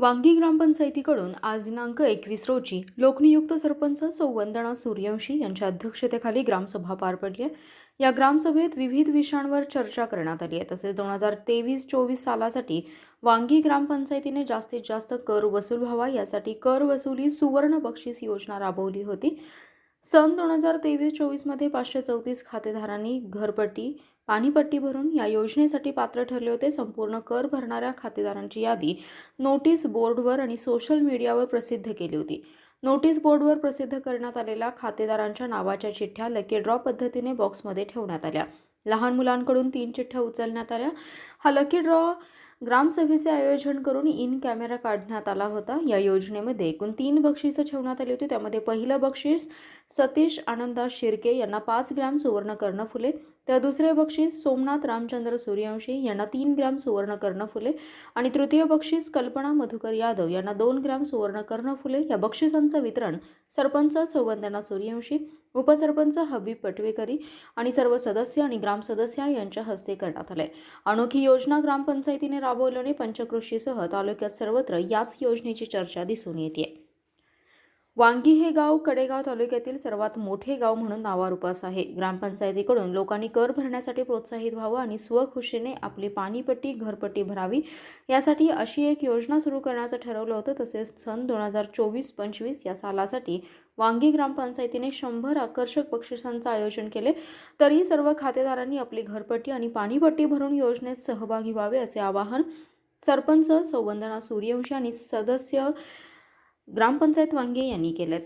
वांगी ग्रामपंचायतीकडून आज दिनांक एकवीस रोजी लोकनियुक्त सरपंच सौवंदना सूर्यवंशी यांच्या अध्यक्षतेखाली ग्रामसभा पार पडली आहे. या ग्रामसभेत विविध विषयांवर चर्चा करण्यात आली आहे तसेच दोन हजार तेवीस चोवीस सालासाठी वांगी ग्रामपंचायतीने जास्तीत जास्त कर वसूल व्हावा यासाठी कर वसुली सुवर्ण बक्षीस योजना राबवली होती सन दोन हजार तेवीस चोवीसमध्ये पाचशे चौतीस खातेदारांनी घरपट्टी पाणीपट्टी भरून या योजनेसाठी पात्र ठरले होते. संपूर्ण कर भरणाऱ्या खातेदारांची यादी नोटीस बोर्डवर आणि सोशल मीडियावर प्रसिद्ध केली होती. नोटीस बोर्डवर प्रसिद्ध करण्यात आलेल्या खातेदारांच्या नावाच्या चिठ्ठ्या लकी ड्रॉ पद्धतीने बॉक्समध्ये ठेवण्यात आल्या. लहान मुलांकडून तीन चिठ्ठ्या उचलण्यात आल्या. हा लकी ड्रॉ ग्रामसभेचे आयोजन करून इन कॅमेरा काढण्यात आला होता. या योजनेमध्ये एकूण तीन बक्षिसं ठेवण्यात आली होती. त्यामध्ये पहिलं बक्षीस सतीश आनंदा शिर्के यांना पाच ग्रॅम सुवर्ण कर्णफुले तर दुसरे बक्षीस सोमनाथ रामचंद्र सूर्यवंशी यांना तीन ग्रॅम सुवर्ण कर्णफुले आणि तृतीय बक्षीस कल्पना मधुकर यादव यांना दोन ग्रॅम सुवर्ण कर्णफुले या बक्षिसांचं वितरण सरपंच सौवंदना सूर्यवंशी उपसरपंच हबीब पटवेकरी आणि सर्व सदस्य आणि ग्रामसदस्य यांच्या हस्ते करण्यात आले अनोखी योजना ग्रामपंचायतीने राबवल्याने पंचकृषीसह तालुक्यात सर्वत्र याच योजनेची चर्चा दिसून येते वांगी हे गाव कडेगाव तालुक्यातील सर्वात मोठे गाव म्हणून नावारूपास आहे. ग्रामपंचायतीकडून लोकांनी कर भरण्यासाठी प्रोत्साहित व्हावं आणि स्वखुशीने आपली पाणीपट्टी घरपट्टी भरावी यासाठी अशी एक योजना सुरू करण्याचं ठरवलं होतं. तसेच सन दोन हजार चोवीस पंचवीस या सालासाठी वांगी ग्रामपंचायतीने शंभर आकर्षक बक्षिसांचं आयोजन केले. तरी सर्व खातेदारांनी आपली घरपट्टी आणि पाणीपट्टी भरून योजनेत सहभागी व्हावे असे आवाहन सरपंच सौवंदना सूर्यवंशी आणि सदस्य ग्रामपंचायत वांगे यांनी केलेत.